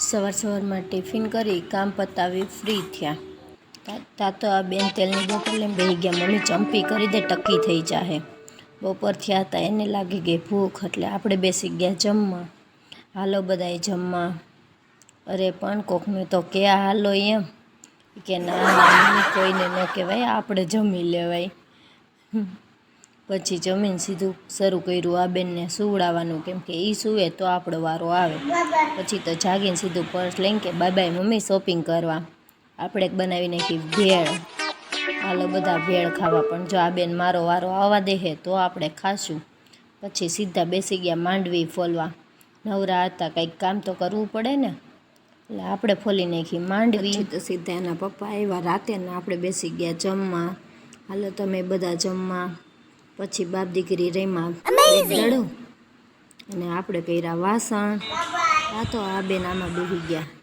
સવાર સવારમાં ટિફિન કરી કામ પતાવી ફ્રી થયા. તા- તા આ બેન તેલની બોટલ લઈને બેહી ગયા. મમ્મી ચંપી કરી દે ટકી થઈ જાહે. બપોર થયા હતા એને લાગી ગઈ ભૂખ એટલે આપણે બેસી ગયા જમવા. હાલો બધાય જમવા. અરે પણ કોકને તો કે હાલો એમ. કે ના, કોઈને ન કહેવાય આપણે જમી લેવાય. પછી જમીન સીધું શરૂ કર્યું આ બેનને સુવડાવવાનું કેમ કે એ સૂવે તો આપણો વારો આવે. પછી તો જાગીને સીધું પર્સ લઈને કે બાય મમ્મી શોપિંગ કરવા. આપણે બનાવી નાખી ભેળ. હાલો બધા ભેળ ખાવા, પણ જો આ બેન મારો વારો આવવા દેહે તો આપણે ખાશું. પછી સીધા બેસી ગયા માંડવી ફોલવા. નવરા હતા, કંઈક કામ તો કરવું પડે ને. એટલે આપણે ફોલી નાખી માંડવી. તો સીધા એના પપ્પા આવ્યા રાતે ને આપણે બેસી ગયા જમવા. હાલો તમે બધા જમવા. પછી બાપ દીકરી રેમા અને આપણે કર્યા વાસણ. આ તો આ બેન આમાં ડૂબી ગયા.